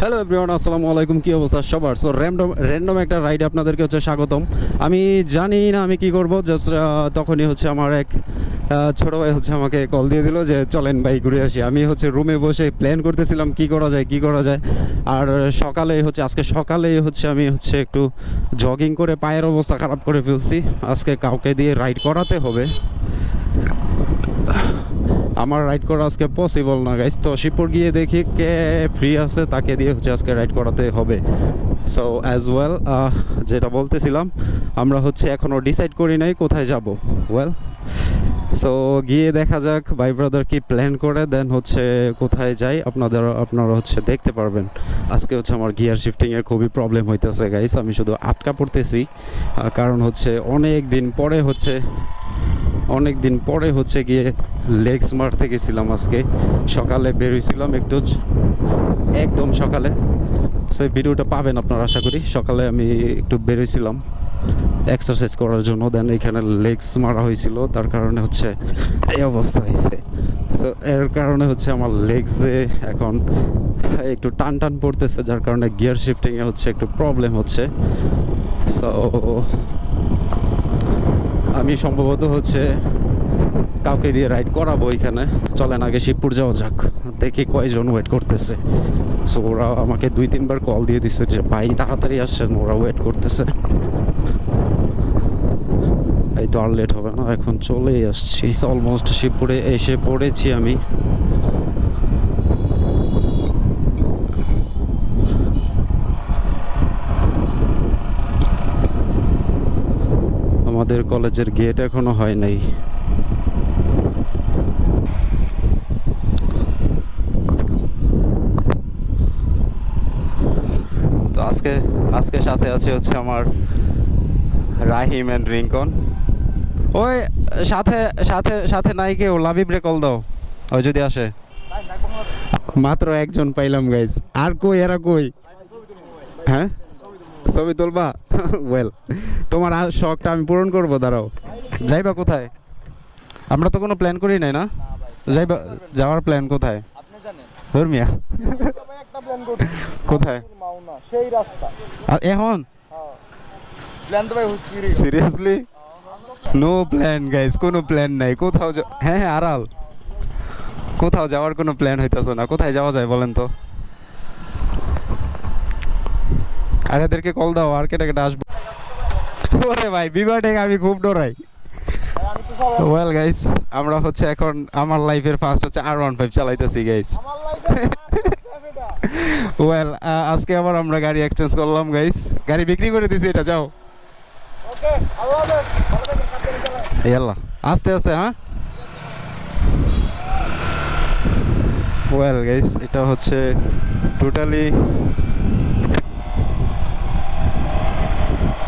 Hello everyone আসসালামু আলাইকুম, কী অবস্থা সবার? সো র্যান্ডম র্যান্ডম একটা রাইড আপনাদেরকে হচ্ছে স্বাগতম। আমি জানি না আমি কি করব জাস্ট তখনই হচ্ছে আমার এক ছোট ভাই হচ্ছে আমাকে কল দিয়ে দিল যে, চলেন ভাই, ঘুরে আসি। আমি হচ্ছে রুমে বসে প্ল্যান করতেছিলাম কি করা যায়, কি করা যায়। আর সকালে হচ্ছে, আজকে সকালেই হচ্ছে আমি হচ্ছে একটু জগিং করে পায়ের অবস্থা খারাপ করে ফেলছি। আজকে কাউকে দিয়ে রাইড করাতে হবে। আমার রাইড করা আজকে পসিবল না গাইস তো শিবপুর গিয়ে দেখি কে ফ্রি আছে, তাকে দিয়ে হচ্ছে আজকে রাইড করাতে হবে। সো অ্যাজ ওয়েল যেটা বলতেছিলাম, আমরা হচ্ছে এখনও ডিসাইড করি নাই কোথায় যাব। ওয়েল সো গিয়ে দেখা যাক, ভাই ব্রাদার কি প্ল্যান করে দেন হচ্ছে কোথায় যাই। আপনাদের, আপনারা হচ্ছে দেখতে পারবেন। আজকে হচ্ছে আমার গিয়ার শিফটিংয়ের খুবই প্রবলেম হইতেছে গাইস আমি শুধু আটকা পড়তেছি। কারণ হচ্ছে অনেক দিন পরে হচ্ছে, অনেক দিন পরে হচ্ছে গিয়ে লেগস মারতে গেছিলাম আজকে। সকালে বেরোইছিলাম একটু, একদম সকালে। সেই ভিডিওটা পাবেন আপনারা আশা করি। সকালে আমি একটু বেরোইছিলাম এক্সারসাইজ করার জন্য। দেন এখানে লেগস মারা হয়েছিল তার কারণে হচ্ছে এই অবস্থা হয়েছে সো এর কারণে হচ্ছে আমার লেগসে এখন একটু টান টান পড়তেছে, যার কারণে গিয়ার শিফটিংয়ে হচ্ছে একটু প্রবলেম হচ্ছে। সো আমি সম্ভবত হচ্ছে কাউকে দিয়ে রাইড করাবো এখানে। চলেন আগে শিবপুর যাওয়া যাক। দেখি কয়জন ওয়েট করতেছে। সো ওরা আমাকে দুই, তিনবার কল দিয়ে দিছে যে, ভাই, তাড়াতাড়ি আসছেন ওরা ওয়েট করতেছে। এই তো আর লেট হবে না, এখন চলেই আসছি। অলমোস্ট শিবপুরে এসে পড়েছি আমি। আমাদের কলেজের গেট এখনও হয় নাই তো আজকে সাথে আছে হচ্ছে আমার রাহিম অ্যান্ড রিঙ্কন। ওই সাথে সাথে সাথে নাই কেউ লাভিব রে কল দাও। ওই যদি আসে। মাত্র একজন পাইলাম গাইজ আর কই এরা কই? হ্যাঁ? ছবি তুলবা? ওয়েল তোমার আর শখটা আমি পূরণ করব দাঁড়াও। যাইবা কোথায়? আমরা তো কোনো প্ল্যান করি নাই না? যাইবা যাওয়ার প্ল্যান কোথায়? আপনি জানেন। ধর্মিয়া। কোথায়? সেই রাস্তা। আর এখন? সিরিয়াসলি নো প্ল্যান গাইস কোনো প্ল্যান নাই। কোথাও হ্যাঁ হ্যাঁ আড়াল। কোথাও যাওয়ার কোনো প্ল্যান হইতেছে না। কোথায় যাওয়া যায় বলেন তো? আর এদেরকে কল দাও আর কেটে কেটে আসব। ওরে ভাই বিবাহ আমি খুব ডরাই। ওয়েল গাইস আমরা হচ্ছে এখন আমার লাইফের ফার্স্ট হচ্ছে আর ওয়ান ফাইভ চালাইতেছি গাইস ওয়েল আজকে আবার আমরা গাড়ি এক্সচেঞ্জ করলাম গাইস গাড়ি বিক্রি করে দিছি এটা যাও। ইয়াল্লা আস্তে আস্তে হ্যাঁ? ওয়েল গাইস এটা হচ্ছে টোটালি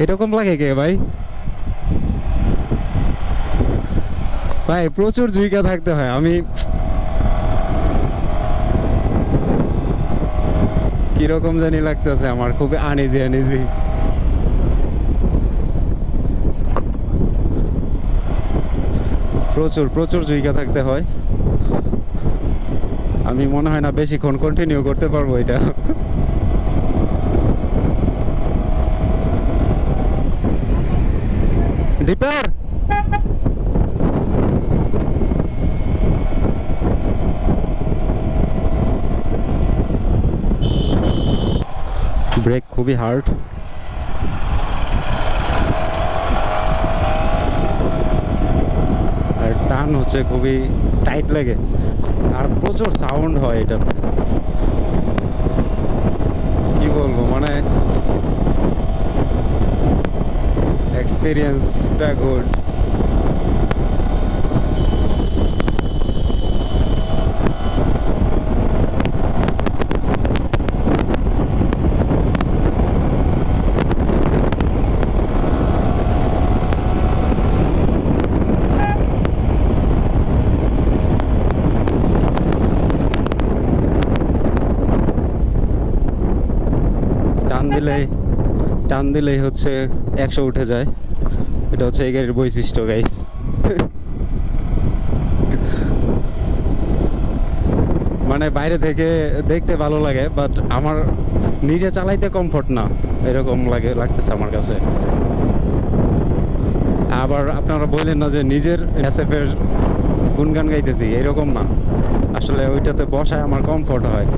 এরকম লাগে কে ভাই? ভাই প্রচুর জুইকা থাকতে হয়। আমি কীরকম জানি লাগতেছে আমার, খুবই আনিজি আনিজি প্রচুর প্রচুর জায়গা থাকতে হয়। আমি মনে হয় না বেশিক্ষণ কন্টিনিউ করতে পারব এটা। ডিপার ব্রেক খুবই হার্ড আর টান হচ্ছে খুবই টাইট লাগে। আর প্রচুর সাউন্ড হয় এটাতে। কি বলব মানে এক্সপিরিয়েন্সটা গুড টান দিলে টান দিলেই হচ্ছে একশো উঠে যায়। এটা হচ্ছে এই গাড়ির বৈশিষ্ট্য গাইস মানে বাইরে থেকে দেখতে ভালো লাগে বাট আমার নিজে চালাইতে কমফোর্ট না, এরকম লাগে, লাগতেছে আমার কাছে। আবার আপনারা বললেন না যে নিজের এসএফ এর গুনগান গাইতেছি, এরকম না। আসলে ওইটাতে বসায় আমার কমফোর্ট হয়।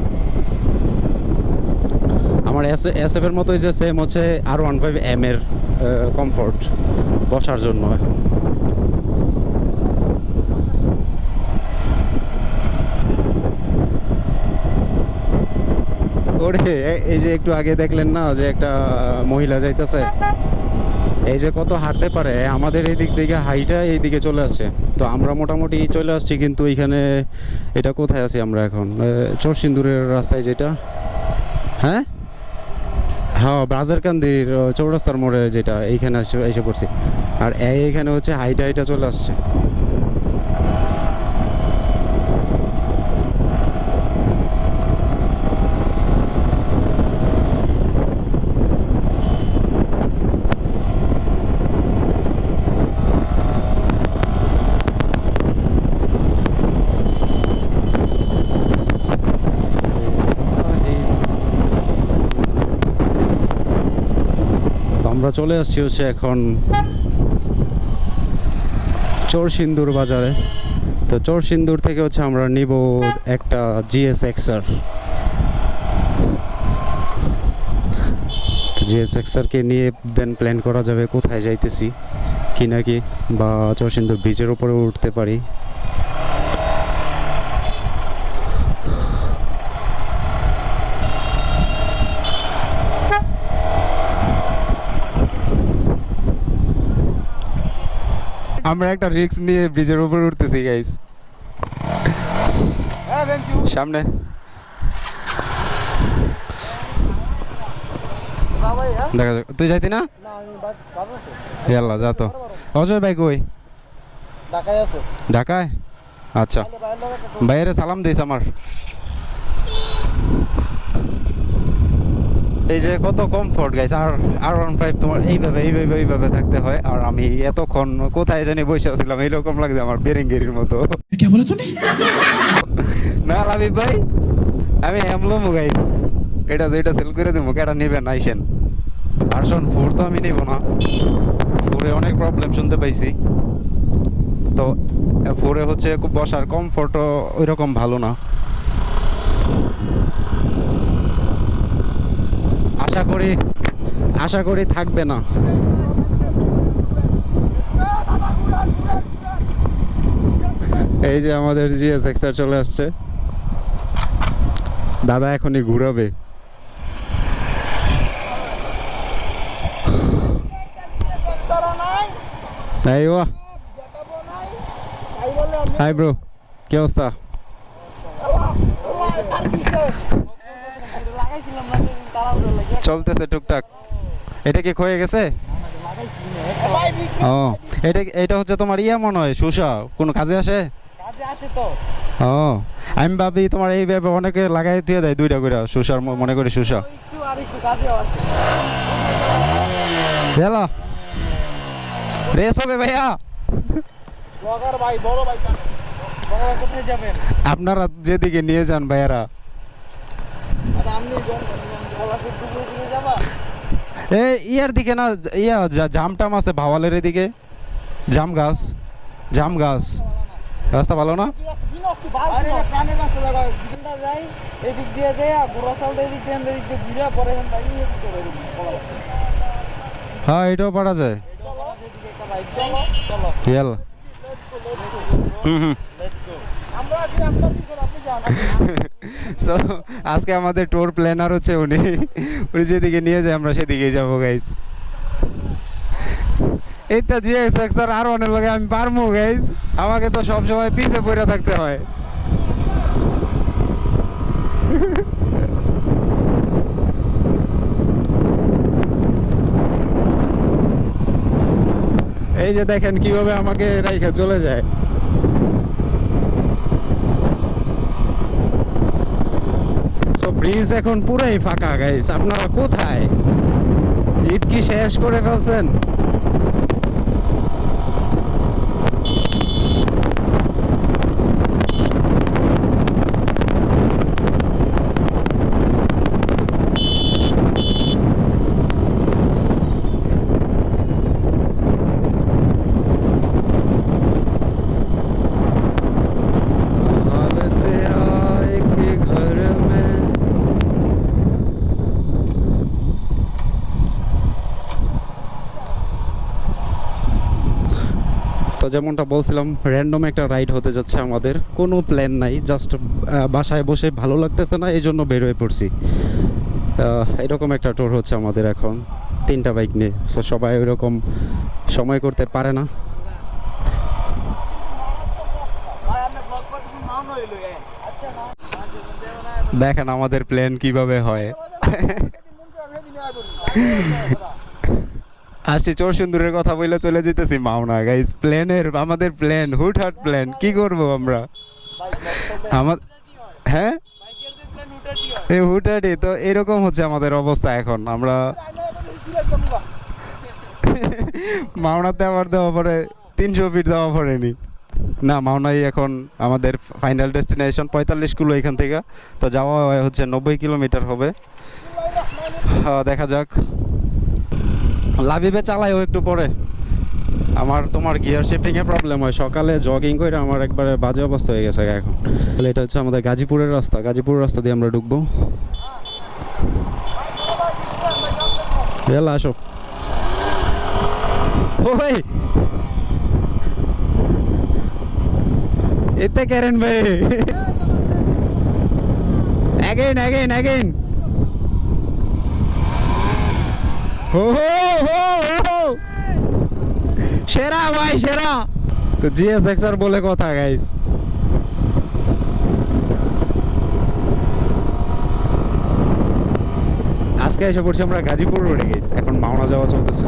আমার এস এসএফ এর মতোই যে সেম হচ্ছে আর ওয়ান ফাইভ এম এর কমফোর্ট বসার জন্য। ওরে এই যে একটু আগে দেখলেন না যে একটা মহিলা যাইতেছে? এই যে কত হাঁটতে পারে, আমাদের এই দিক থেকে হাইটা এই দিকে চলে আসছে। তো আমরা মোটামুটি চলে আসছি, কিন্তু এখানে এটা কোথায় আছি আমরা এখন? চরসিন্দুরের রাস্তায় যেটা। হ্যাঁ? হ্যাঁ বাজারকান্দির চৌরাস্তার মোড়ে যেটা, এইখানে এসে পড়ছি। আর এই- এইখানে হচ্ছে হাইটা হাইটা চলে আসছে তো আমরা চলে আসছি হচ্ছে এখন চরসিন্দুর বাজারে। তো চরসিন্দুর থেকে হচ্ছে আমরা নিব একটা জিএস এক্সার জিএস এক্সারকে নিয়ে দেন প্ল্যান করা যাবে কোথায় যাইতেছি, কি নাকি বা চরসিন্দুর ব্রিজের উপরে উঠতে পারি। আমরা একটা রিস্ক নিয়ে ব্রিজের উপরে উঠতেছি গাইস হ্যাঁ সামনে। হ্যাঁ? দেখা যাক। তুই যাইতি না? ইয়াল্লা যা তো। অজয় ভাই কই? ঢাকায় আছে। ঢাকায়? আচ্ছা। ভাইয়েরে সালাম দিস আমার। এই যে কত কমফোর্ট গাইছে আর আর ওয়ান ফাইভ তোমার এইভাবে এইভাবে এইভাবে থাকতে হয়। আর আমি এতক্ষণ কোথায় জানি বসে আছিলাম এইরকম লাগছে আমার বেরেঙ্গেরির মতো। না রাবি ভাই আমি হ্যামলম গাইস এটা যেটা সেল করে দেবো কেটা নেবেন আইসেন। আর শোন ফোর তো আমি নেব না। ফোরে অনেক প্রবলেম শুনতে পাইছি। তো ফোরে হচ্ছে খুব বসার কমফোর্টও ওইরকম ভালো না। আশা করি আশা করি থাকবে না। এই যে আমাদের জিএস এক্সার চলে আসছে। দাদা এখনই ঘুরাবে। তারা নাই তাই ও দেখাবো নাই তাই বলে আমি হাই ব্রো, কি অবস্থা? চলতেছে টুকটাক। এটা কি ক্ষয়ে গেছে? ও এটা এটা হচ্ছে তোমার ইয়া মনে হয় সুসা। কোনো কাজে আসে? ও আমি ভাবি তোমার এই ভাবে অনেকে লাগাই দিয়ে দেয় দুইটা করে সুসার মনে করি সুসা। চলো রেস হবে ভাইয়া। আপনারা যেদিকে নিয়ে যান ভাইয়ারা। এ ইয়ার দিকে না ইয়া জাম টাম আছে ভাওয়ালের এদিকে। জাম গাছ জাম গাছ। রাস্তা ভালো না? হ্যাঁ এটাও পারা যায়। হুম হুম। সো আজকে আমাদের ট্যুর প্ল্যানার হচ্ছে উনি। উনি যেদিকে নিয়ে যায়, আমরা সেদিকেই যাব গাইজ এইটা যে সেক্সর আর অনেক লাগে আমি পারব গাইজ আমাকে তো সব সময় পিছে পড়ে থাকতে হয়। এই যে দেখেন কীভাবে আমাকে রাইখা চলে যায়। সো ব্রিজ এখন পুরাই ফাঁকা গাইস আপনারা কোথায়? ঈদ কি শেষ করে ফেলছেন? যেমনটা বলছিলাম র্যান্ডম একটা রাইড হতে যাচ্ছে আমাদের। কোনো প্ল্যান নাই জাস্ট বাসায় বসে ভালো লাগতেছে না, এই জন্য বের হয়ে পড়ছি। এরকম একটা ট্যুর হচ্ছে আমাদের এখন, তিনটা বাইক নিয়ে। সো সবাই ওইরকম সময় করতে পারে না। দেখেন আমাদের প্ল্যান কীভাবে হয়। আসছি চোর সুন্দরের কথা বলে চলে যেতেছি মাওনা গাইস প্ল্যানের আমাদের প্ল্যান হুটহাট প্ল্যান কি করব আমরা? আমার হ্যাঁ? এ হুটহাটি তো এরকম হচ্ছে আমাদের অবস্থা এখন, আমরা মাওনাতে আবার দেওয়া পরে তিনশো ফিট দেওয়া পড়েনি। না, মাওনাই এখন আমাদের ফাইনাল ডেস্টিনেশন পঁয়তাল্লিশ কিলো এখান থেকে, তো যাওয়া হচ্ছে নব্বই কিলোমিটার হবে। দেখা যাক। লাভিবে চালাইও একটু পরে। আমার তোমার গিয়ার শিফটিং এ প্রবলেম হয়। সকালে জগিং করে আমার একবারে বাজে অবস্থা হয়ে গেছে এখন। তাহলে এটা হচ্ছে আমাদের গাজীপুরের রাস্তা। গাজীপুরের রাস্তা দিয়ে আমরা ঢুকবো। আসো। এতে কেরেন ভাই। অ্যাগেন অ্যাগেন অ্যাগেন হো সেরা ভাই, সেরা। তো জিএস বলে কথা গাইস আজকে এসে পড়ছি আমরা গাজীপুর রোডে গেছি এখন মাওনা যাওয়া চলতেছে।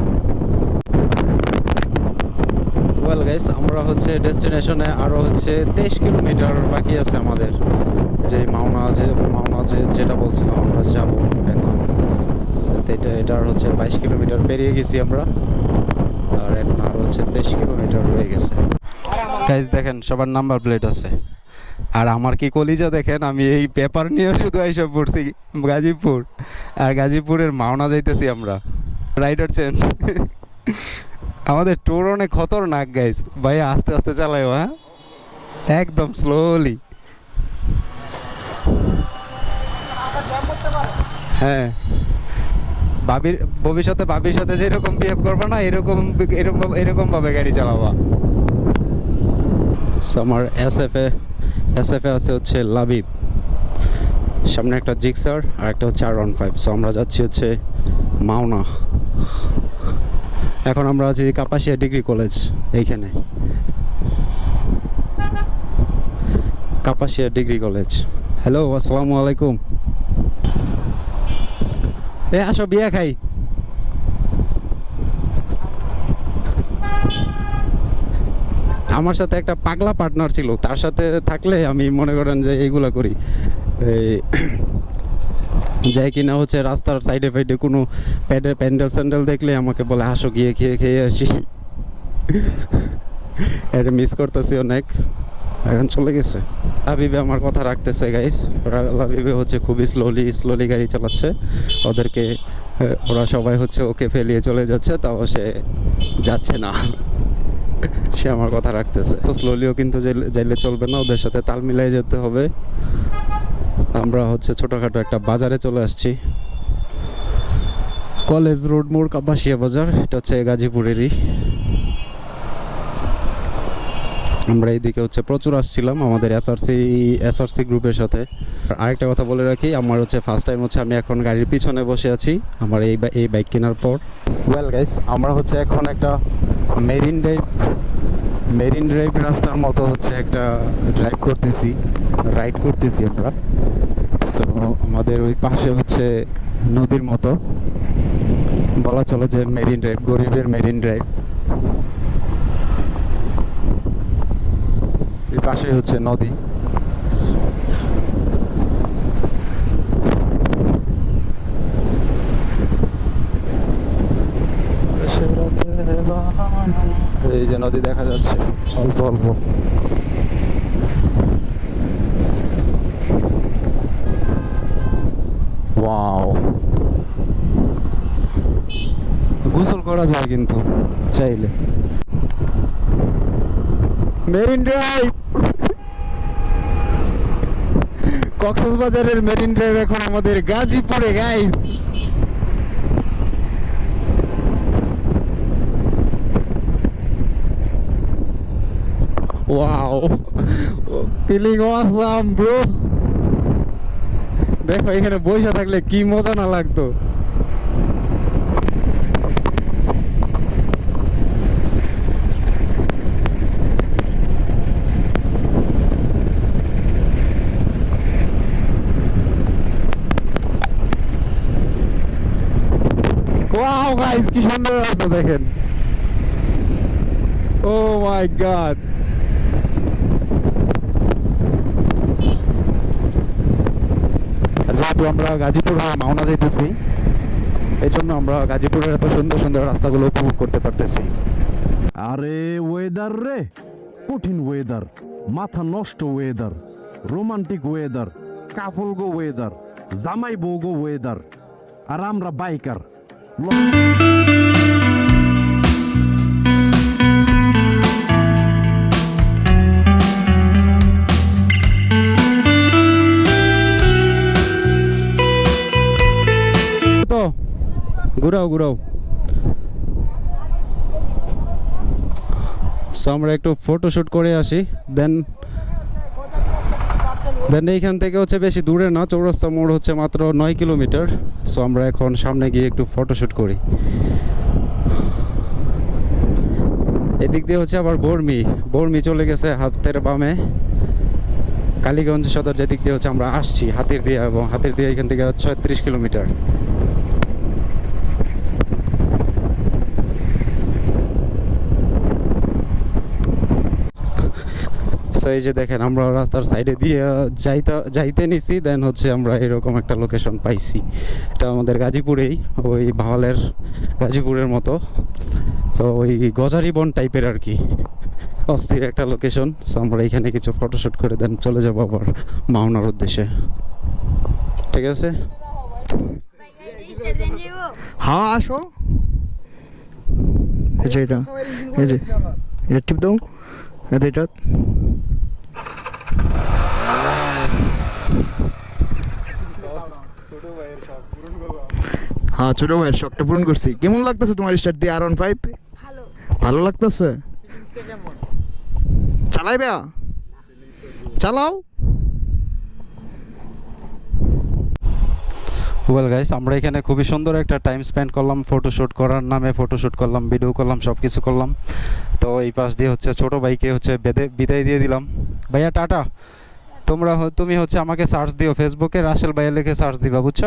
ওয়েল গাইস আমরা হচ্ছে ডেস্টিনেশনে আরও হচ্ছে তেইশ কিলোমিটার বাকি আছে আমাদের। যে মাওনা যে মাওনা যে যেটা বলছিলাম, আমরা যাব এখন। এটা এটার হচ্ছে বাইশ কিলোমিটার পেরিয়ে গেছি আমরা। আর এখন আর হচ্ছে তেইশ কিলোমিটার রয়ে গেছে। গাইস দেখেন, সবার নাম্বার প্লেট আছে। আর আমার কি কলিজা দেখেন, আমি এই পেপার নিয়ে শুধু এইসব পড়ছি, গাজীপুর। আর গাজীপুরের মাওনা যাইতেছি আমরা। রাইডার চেঞ্জ আমাদের ট্যুর অনেক খতরনাক গাইস ভাই, আস্তে আস্তে চালাইও হ্যাঁ? একদম স্লোলি হ্যাঁ। বাবির ভবিষ্যতে বাবির সাথে যেরকম বিহেভ করবে না, এরকম এরকম ভাবে গাড়ি চালাবা। আমার S F A S F A আছে হচ্ছে লাবিব। সামনে একটা জিক্সার আর একটা হচ্ছে আর ওয়ান ফাইভ সো আমরা যাচ্ছি হচ্ছে মাওনা। এখন আমরা আছি কাপাসিয়া ডিগ্রি কলেজ, এইখানে। Kapasia degree college. হ্যালো, আসসালামু আলাইকুম। এ, আসো, বিয়া খাই। আমার সাথে একটা পাগলা পার্টনার ছিল, তার সাথে থাকলে আমি মনে করেন যে এইগুলা করি। যাই কিনা হচ্ছে রাস্তার সাইডে ফাইডে কোনো প্যাডে প্যান্ডেল স্যান্ডেল দেখলে আমাকে বলে, আসো গিয়ে খেয়ে খেয়ে আসি। এটা মিস করতেছি অনেক। এখন চলে গেছে। লাবিবে আমার কথা রাখতেছে গাইস ওরা লাবিবে হচ্ছে খুবই স্লোলি স্লোলি গাড়ি চালাচ্ছে। ওদেরকে ওরা সবাই হচ্ছে ওকে ফেলিয়ে চলে যাচ্ছে, তাও সে যাচ্ছে না। সে আমার কথা রাখতেছে। তো স্লোলিও কিন্তু যাইলে- চলবে না, ওদের সাথে তাল মিলাই যেতে হবে। আমরা হচ্ছে ছোটখাটো একটা বাজারে চলে আসছি। কলেজ রোড মোড় কাপাসিয়া বাজার, এটা হচ্ছে গাজীপুরেরই। আমরা এইদিকে হচ্ছে প্রচুর আসছিলাম আমাদের এসআরসি এসআরসি গ্রুপের সাথে। আরেকটা কথা বলে রাখি, আমার হচ্ছে ফার্স্ট টাইম হচ্ছে আমি এখন গাড়ির পিছনে বসে আছি, আমার এই এই বাইক কেনার পর। ওয়েল গাইস আমরা হচ্ছে এখন একটা মেরিন ড্রাইভ মেরিন ড্রাইভ রাস্তার মতো হচ্ছে একটা ড্রাইভ করতেছি রাইড করতেছি আমরা। সো আমাদের ওই পাশে হচ্ছে নদীর মতো। বলা চলে যে মেরিন ড্রাইভ গরিবের মেরিন ড্রাইভ পাশে হচ্ছে নদী। এই যে নদী দেখা যাচ্ছে। অল্প অল্প। ওয়াও। গোসল করা যায় কিন্তু। চাইলে। মেরিন ড্রাইভ কক্সবাজারের মেরিন ড্রাইভ এখন আমাদের গাজীপুরে guys wow feeling awesome bro দেখো, এখানে বসে থাকলে কি মজা না লাগতো ওয়াও গাইস কি সুন্দর রাস্তা দেখেন। ও মাই গড যেহেতু আমরা গাজীপুর হয়ে মাওনা যাইতেছি এই জন্য আমরা গাজীপুরের এত সুন্দর সুন্দর রাস্তাগুলো উপভোগ করতে পারতেছি। আরে ওয়েদার রে। কঠিন ওয়েদার মাথা নষ্ট ওয়েদার রোমান্টিক ওয়েদার কাপল গো ওয়েদার জামাই বউ গো ওয়েদার আর আমরা বাইকার তো ঘুরাও ঘুরাও। সো আমরা একটু ফটোশুট করে আসি দেন দেন এইখান থেকে হচ্ছে বেশি দূরে না, চৌরাস্তা মোড় হচ্ছে মাত্র নয় কিলোমিটার। সো আমরা এখন সামনে গিয়ে একটু ফটোশ্যুট করি। এদিক দিয়ে হচ্ছে আবার বর্মি। বর্মি চলে গেছে হাতের বামে। কালীগঞ্জ সদর যেদিক দিয়ে হচ্ছে আমরা আসছি হাতির দিয়ে এবং হাতির দিয়ে এখান থেকে ছয়ত্রিশ কিলোমিটার সো এই যে দেখেন, আমরা রাস্তার সাইডে দিয়ে যাইতে যাইতে নিছি দেন হচ্ছে আমরা এরকম একটা লোকেশন পাইছি। এটা আমাদের গাজীপুরেই, ওই ভাওয়ালের গাজীপুরের মতো। তো ওই গজারি বন টাইপের আর কি। অস্থির একটা লোকেশন আমরা এখানে কিছু ফটোশ্যুট করে দেন চলে যাব আবার মাওনার উদ্দেশ্যে। ঠিক আছে? হ্যাঁ আসো। এই যে এটা, এই যে, এটা টিপ দাও। এটা। হ্যাঁ ছোট ভাইয়ের শখটা পূরণ করছি। কেমন লাগতেছে তোমার স্টার্ট দিয়ে আর ওয়ান ফাইভ ভালো। ভালো লাগতেছে? চালাইবে? চালাও? ওয়েল গাইস আমরা এখানে খুবই সুন্দর একটা টাইম স্পেন্ড করলাম ফটোশ্যুট করার নামে ফটোশ্যুট করলাম ভিডিও করলাম সব কিছু করলাম। তো এই পাশ দিয়ে হচ্ছে ছোট ভাইকে হচ্ছে বেদে বিদায় দিয়ে দিলাম। ভাইয়া, টাটা। তোমরা তুমি হচ্ছে আমাকে সার্চ দিও ফেসবুকে রাসেল ভাইয়া লিখে সার্চ দিবা, বুঝছ?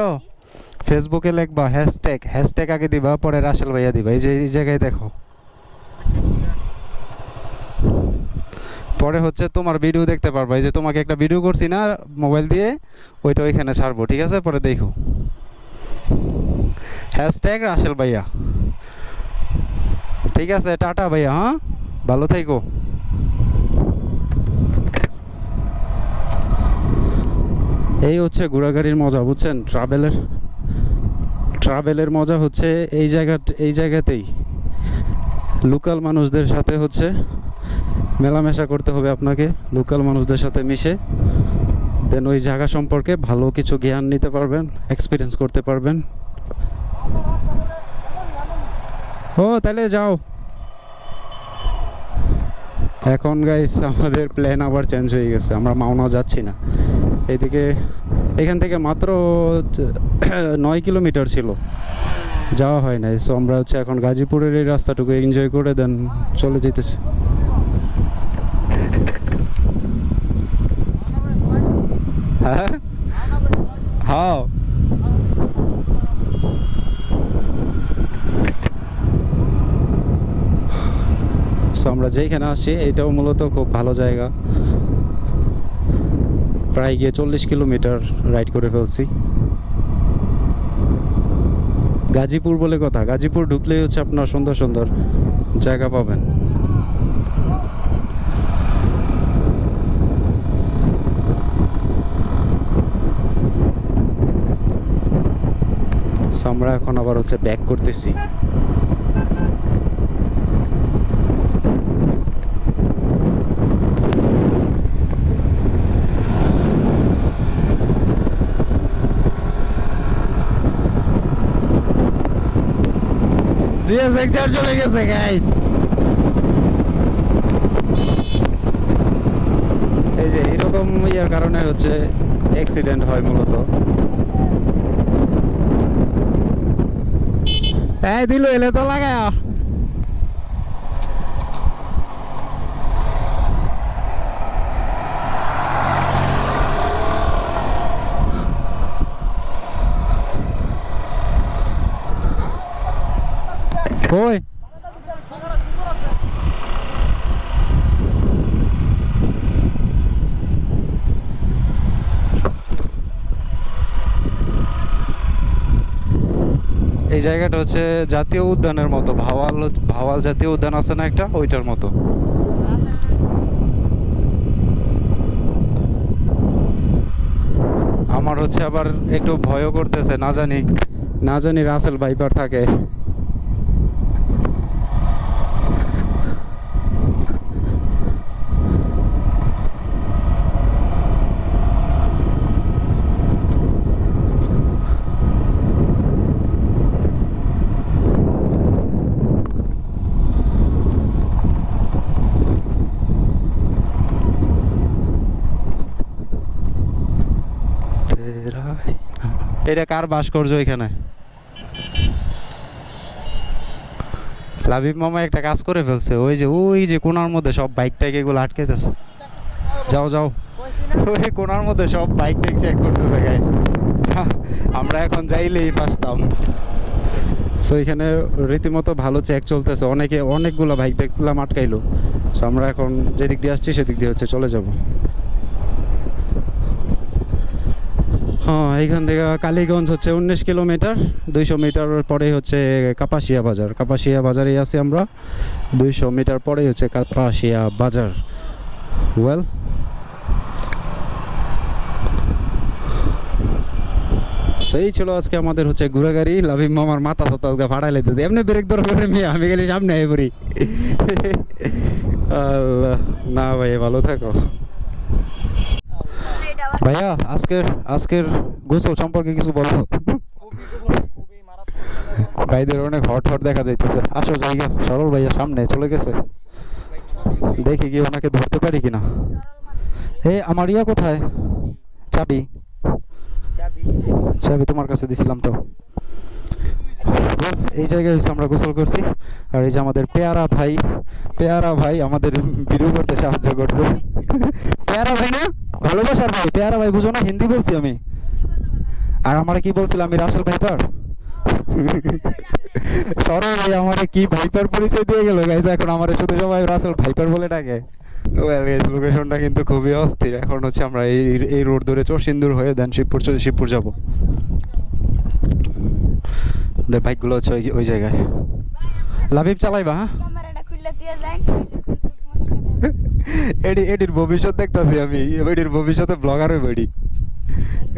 ফেসবুকে লিখবা হ্যাশট্যাগ হ্যাশট্যাগ আগে দিবা, পরে রাসেল ভাইয়া দিবা। এই যে এই জায়গায় দেখো। পরে হচ্ছে তোমার ভিডিও দেখতে পারবা। এই যে তোমাকে একটা ভিডিও করছি না মোবাইল দিয়ে, ওইটা ওইখানে ছাড়বো, ঠিক আছে? পরে দেখো। হ্যাশট্যাগ রাসেল ভাইয়া। ঠিক আছে, টাটা ভাইয়া হ্যাঁ? ভালো থেকো। এই হচ্ছে ঘোরাগাড়ির মজা, বুঝছেন? ট্রাভেলের ট্রাভেলের মজা হচ্ছে এই জায়গা এই জায়গাতেই। লোকাল মানুষদের সাথে হচ্ছে মেলামেশা করতে হবে আপনাকে, লোকাল মানুষদের সাথে মিশে। দেন ওই জায়গা সম্পর্কে ভালো কিছু জ্ঞান নিতে পারবেন এক্সপিরিয়েন্স করতে পারবেন। ও, তাহলে যাও। এখন গাইস আমাদের প্ল্যান আবার চেঞ্জ হয়ে গেছে, আমরা মাওনা যাচ্ছি না। এদিকে, এখান থেকে মাত্র নয় কিলোমিটার ছিল। যাওয়া হয় নাই সো আমরা হচ্ছে এখন গাজীপুরের এই রাস্তাটুকু এনজয় করে দেন চলে যেতেছি। হ্যাঁ হ্যাঁ সো আমরা যেখানে আসছি এটাও মূলত খুব ভালো জায়গা। প্রায় গিয়ে চল্লিশ কিলোমিটার রাইড করে ফেলছি। গাজীপুর বলে কথা, গাজীপুর ঢুকলেই হচ্ছে আপনার সুন্দর সুন্দর জায়গা পাবেন। আমরা এখন আবার হচ্ছে ব্যাক করতেছি। সেক্টর চলে গেছে গাইস এরকম ইয়ার কারণে হচ্ছে অ্যাক্সিডেন্ট হয় মূলত। এই দিল এলে তো লাগায় কই এই জায়গাটা হচ্ছে জাতীয় উদ্যানের মতো। ভাওয়াল ভাওয়াল জাতীয় উদ্যান আছে না একটা? ওইটার মতো। আমার হচ্ছে আবার একটু ভয়ও করতেছে, না জানি না জানি রাসেল ভাইপার থাকে তেরা হি নাম। কার এখানে? লাবিব মামা একটা কাজ করে ফেলছে, ওই যে ওই যে কোনার মধ্যে সব বাইক টাইক এগুলো যাও যাও। ওই কোনার মধ্যে সব বাইক টাইক চেক করতেছে আমরা এখন যাইলেই পাসতাম সো এখানে রীতিমতো ভালো চেক চলতেছে। অনেকে, অনেকগুলো বাইক দেখলাম আটকাইলো। সো আমরা এখন যেদিক দিয়ে আসছি, সেদিক দিয়ে হচ্ছে চলে যাব। হ্যাঁ এইখান থেকে কালীগঞ্জ হচ্ছে উনিশ কিলোমিটার দুইশো মিটার পরেই হচ্ছে কাপাসিয়া বাজার। কাপাসিয়া বাজারেই আছি আমরা দুইশো মিটার পরেই হচ্ছে কাপাসিয়া বাজার। ওয়েল সেই ছিল আজকে আমাদের হচ্ছে ঘুরাগাড়ি লাভিম মামার মাথা সাথে আজকে ফাটাই লাইতে এমনি ব্রেক ধরে করে মেয়ে আমি গেলে সামনে আই পড়ি। আল্লাহ, না ভাই ভালো থাকো। ভাইয়া আজকের আজকের গোসল সম্পর্কে কিছু বলো। ভাইদের অনেক হট হট দেখা যাইতেছে। আসো জায়গা সরল ভাইয়া সামনে চলে গেছে। দেখি কি ওনাকে ধরতে পারি কিনা। এ আমার ইয়া কোথায়? চাবি। চাবি তোমার কাছে দিছিলাম তো। এই জায়গায় হচ্ছে আমরা গোসল করছি। আর এই যে আমাদের পেয়ারা ভাই পেয়ারা ভাই আমাদের ভিডিও করতে সাহায্য করছে। পেয়ারা ভাই না? ভালোবাসার ভাই, পেয়ারা ভাই বুঝো না, হিন্দি বলছি আমি। আর আমার কি বলছিলাম আমি রাসেল ভাইপার? সরল ভাই, আমার কি ভাইপার পরিচয় দিয়ে গেল? গাইজ এখন আমার শুধু সবাই রাসেল ভাইপার বলে ডাকে। ওয়েল লোকেশনটা কিন্তু খুবই অস্থির। এখন হচ্ছে আমরা এই এই রোড ধরে চরসিন্দুর হয়ে দেন শিবপুর শিবপুর যাব। ওদের বাইকগুলো হচ্ছে ওই ওই জায়গায়। লাভিব চালাইবা হ্যাঁ? এডি এডির ভবিষ্যৎ দেখতাছি আমি। এডির ভবিষ্যতে ব্লগার হইব এডি।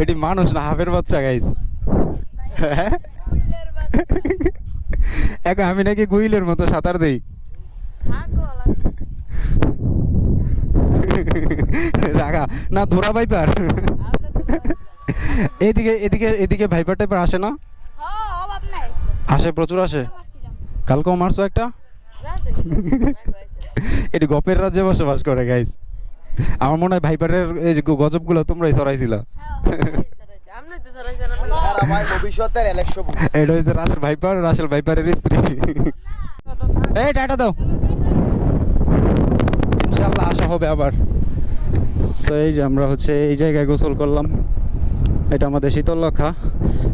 এডি মানুষ না হাফের বাচ্চা গাইস এখন আমি নাকি গুইলের মতো সাঁতার দেই। রাগা না ধরা ভাইপার। এদিকে এদিকে এদিকে ভাইপার টাইপার আসে না? হ্যাঁ আসে প্রচুর আসে? কালকেও মারছো একটা? এটি গপের রাজ্যে বসবাস করে গাইস আমার মনে হয় ভাইপারের এই যে গজবগুলো তোমরাই সরাইছিল। ইলেকশন এটা হচ্ছে রাসেল ভাইপার রাসেল ভাইপারের স্ত্রী। এই টাটা দাও। ইনশাল্লাহ আসা হবে আবার। সো এই যে আমরা হচ্ছে এই জায়গায় গোসল করলাম। এটা আমাদের শীতলক্ষা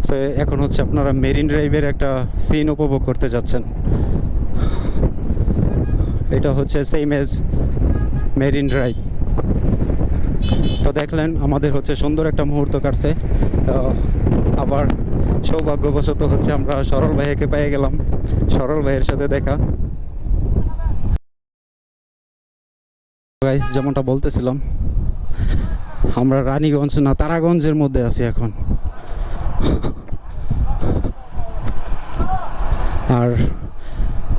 সো এখন হচ্ছে আপনারা মেরিন ড্রাইভের একটা সিন উপভোগ করতে যাচ্ছেন। এটা হচ্ছে সেম এজ মেরিন ড্রাইভ। তো দেখলেন, আমাদের হচ্ছে সুন্দর একটা মুহূর্ত কাটছে। আবার সৌভাগ্যবশত হচ্ছে আমরা সরল ভাইয়াকে পেয়ে গেলাম। সরল ভাইয়ের সাথে দেখা। যেমনটা বলতেছিলাম আমরা রানীগঞ্জ না, তারাগঞ্জের মধ্যে আছি এখন। আর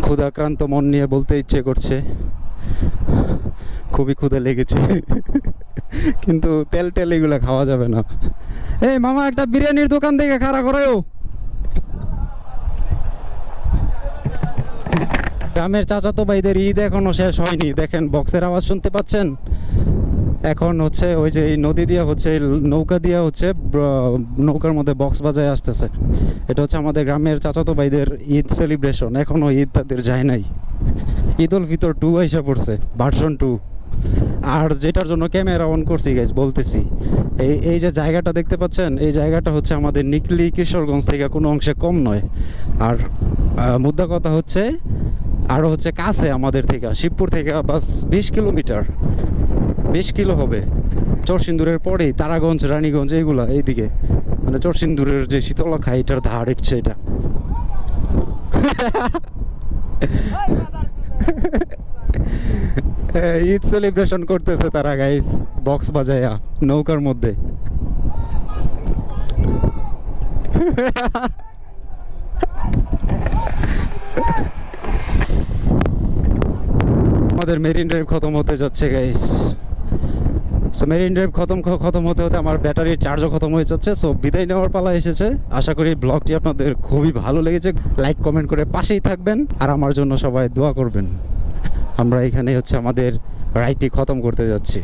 ক্ষুধাক্রান্ত মন নিয়ে বলতে ইচ্ছে করছে। খুবই ক্ষুধা লেগেছে। কিন্তু তেল টেল এগুলো খাওয়া যাবে না। এই মামা, একটা বিরিয়ানির দোকান থেকে খাড়া করেও গ্রামের চাচাতো ভাইদের ঈদ এখনও শেষ হয়নি। দেখেন, বক্সের আওয়াজ শুনতে পাচ্ছেন? এখন হচ্ছে ওই যে এই নদী দিয়ে হচ্ছে নৌকা দিয়ে হচ্ছে নৌকার মধ্যে বক্স বাজায় আসতেছে। এটা হচ্ছে আমাদের গ্রামের চাচাতো ভাইদের ঈদ সেলিব্রেশন এখনও ঈদ তাদের যায় নাই। ঈদ উল ফিতর টু আইসা পড়ছে ভার্সন টু আর যেটার জন্য ক্যামেরা অন করছি গাইজ বলতেছি, এই এই যে জায়গাটা দেখতে পাচ্ছেন, এই জায়গাটা হচ্ছে আমাদের নিকলি কিশোরগঞ্জ থেকে কোনো অংশে কম নয়। আর মুদ্রা কথা হচ্ছে আরও হচ্ছে কাছে আমাদের থেকে, শিবপুর থেকে বাস বিশ কিলোমিটার। বিশ কিলো হবে। চরসিন্দুরের পরেই তারাগঞ্জ, রানীগঞ্জ, এইগুলা এইদিকে। মানে চরসিন্দুরের যে শীতলক্ষা এটার ধার হচ্ছে এটা। ঈদ সেলিব্রেশন করতেছে তারা গাইস বক্স বাজায়া, নৌকার মধ্যে। আমাদের মেরিন ড্রাইভ খতম হতে যাচ্ছে গাইস সো মেরিন ড্রাইভ খতম খতম হতে হতে আমার ব্যাটারির চার্জও খতম হয়ে যাচ্ছে সো বিদায় নেওয়ার পালা এসেছে আশা করি ব্লগটি আপনাদের খুবই ভালো লেগেছে লাইক কমেন্ট করে পাশেই থাকবেন আর আমার জন্য সবাই দোয়া করবেন। আমরা এখানে হচ্ছে আমাদের রাইডটি খতম করতে যাচ্ছি।